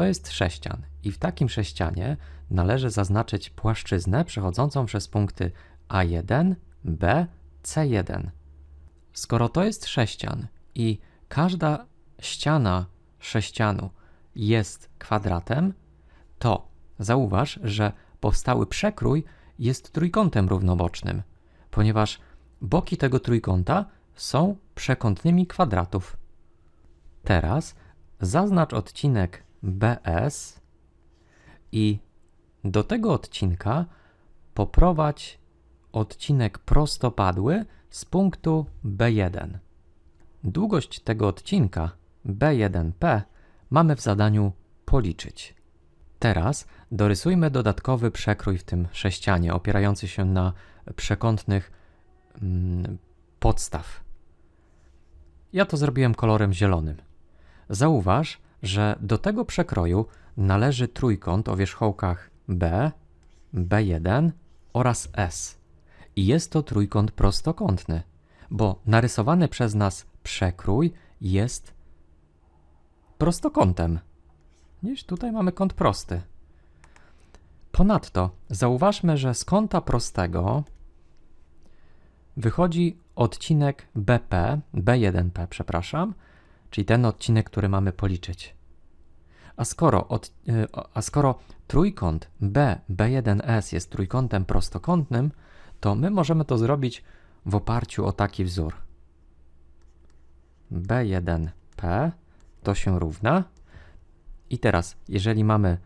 To jest sześcian i w takim sześcianie należy zaznaczyć płaszczyznę przechodzącą przez punkty A1, B, C1. Skoro to jest sześcian i każda ściana sześcianu jest kwadratem, to zauważ, że powstały przekrój jest trójkątem równobocznym, ponieważ boki tego trójkąta są przekątnymi kwadratów. Teraz zaznacz odcinek BS i do tego odcinka poprowadź odcinek prostopadły z punktu B1. Długość tego odcinka B1P mamy w zadaniu policzyć. Teraz dorysujmy dodatkowy przekrój w tym sześcianie, opierający się na przekątnych mm, podstaw. Ja to zrobiłem kolorem zielonym. Zauważ, że do tego przekroju należy trójkąt o wierzchołkach B, B1 oraz S. I jest to trójkąt prostokątny, bo narysowany przez nas przekrój jest prostokątem. Dziś tutaj mamy kąt prosty. Ponadto zauważmy, że z kąta prostego wychodzi odcinek BP, B1P, przepraszam, czyli ten odcinek, który mamy policzyć. A skoro, od, y, a skoro trójkąt B, B1S jest trójkątem prostokątnym, to my możemy to zrobić w oparciu o taki wzór. B1P to się równa. I teraz, jeżeli mamy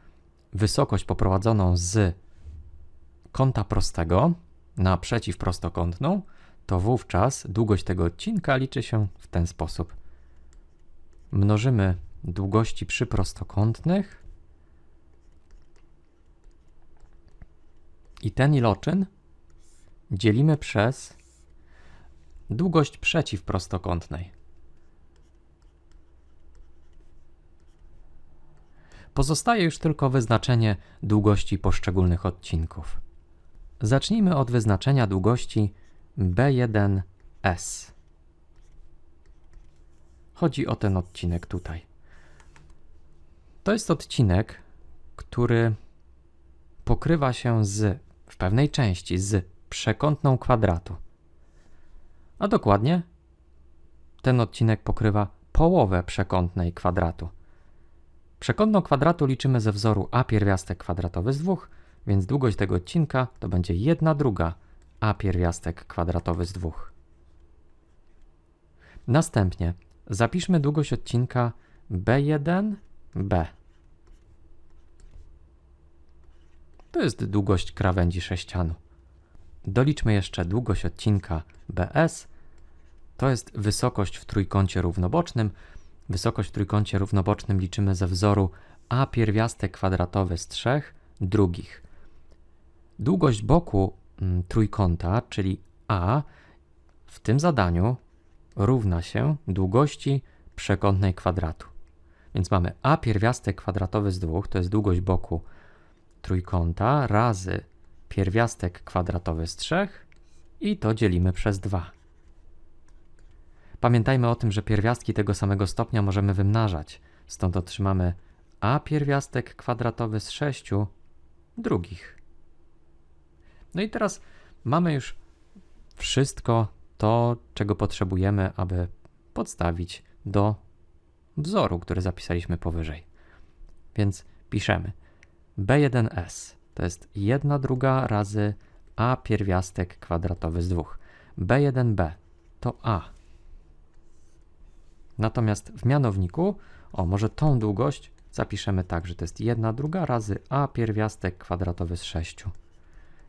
wysokość poprowadzoną z kąta prostego na przeciwprostokątną, to wówczas długość tego odcinka liczy się w ten sposób. Mnożymy długości przyprostokątnych i ten iloczyn dzielimy przez długość przeciwprostokątnej. Pozostaje już tylko wyznaczenie długości poszczególnych odcinków. Zacznijmy od wyznaczenia długości B1S. Chodzi o ten odcinek tutaj. To jest odcinek, który pokrywa się z, w pewnej części z przekątną kwadratu. A dokładnie ten odcinek pokrywa połowę przekątnej kwadratu. Przekątną kwadratu liczymy ze wzoru a pierwiastek kwadratowy z 2, więc długość tego odcinka to będzie 1 druga a pierwiastek kwadratowy z 2. Następnie zapiszmy długość odcinka b1b. To jest długość krawędzi sześcianu. Doliczmy jeszcze długość odcinka bs. To jest wysokość w trójkącie równobocznym, Wysokość w trójkącie równobocznym liczymy ze wzoru a pierwiastek kwadratowy z trzech drugich. Długość boku mm, trójkąta, czyli a, w tym zadaniu równa się długości przekątnej kwadratu. Więc mamy a pierwiastek kwadratowy z dwóch, to jest długość boku trójkąta, razy pierwiastek kwadratowy z trzech i to dzielimy przez 2. Pamiętajmy o tym, że pierwiastki tego samego stopnia możemy wymnażać, stąd otrzymamy a pierwiastek kwadratowy z 6 drugich. No i teraz mamy już wszystko to, czego potrzebujemy, aby podstawić do wzoru, który zapisaliśmy powyżej. Więc piszemy b1s to jest 1 druga razy a pierwiastek kwadratowy z 2. b1b to a Natomiast w mianowniku, o może tą długość zapiszemy tak, że to jest 1 druga razy a pierwiastek kwadratowy z 6.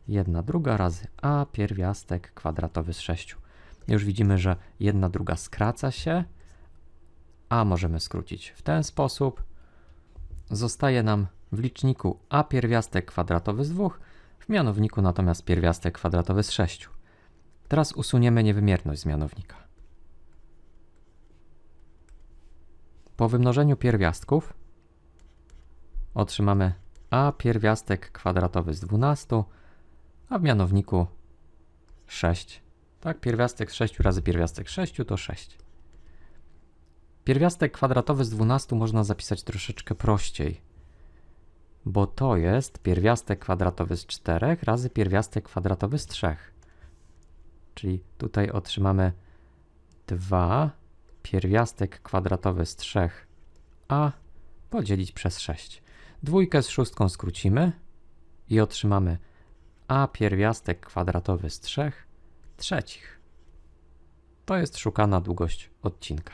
1 druga razy a pierwiastek kwadratowy z 6. Już widzimy, że 1 druga skraca się, a możemy skrócić w ten sposób. Zostaje nam w liczniku a pierwiastek kwadratowy z 2, w mianowniku natomiast pierwiastek kwadratowy z 6. Teraz usuniemy niewymierność z mianownika. Po wymnożeniu pierwiastków otrzymamy a pierwiastek kwadratowy z 12, a w mianowniku 6. Tak, pierwiastek z 6 razy pierwiastek 6 to 6. Pierwiastek kwadratowy z 12 można zapisać troszeczkę prościej. bo to jest pierwiastek kwadratowy z 4 razy pierwiastek kwadratowy z 3. Czyli tutaj otrzymamy 2 pierwiastek kwadratowy z 3a podzielić przez 6. Dwójkę z szóstką skrócimy i otrzymamy a pierwiastek kwadratowy z 3 trzecich. To jest szukana długość odcinka.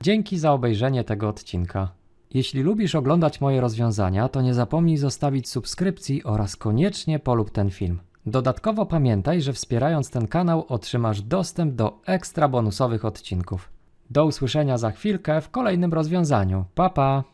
Dzięki za obejrzenie tego odcinka. Jeśli lubisz oglądać moje rozwiązania, to nie zapomnij zostawić subskrypcji oraz koniecznie polub ten film. Dodatkowo pamiętaj, że wspierając ten kanał otrzymasz dostęp do ekstra bonusowych odcinków. Do usłyszenia za chwilkę w kolejnym rozwiązaniu. Pa pa!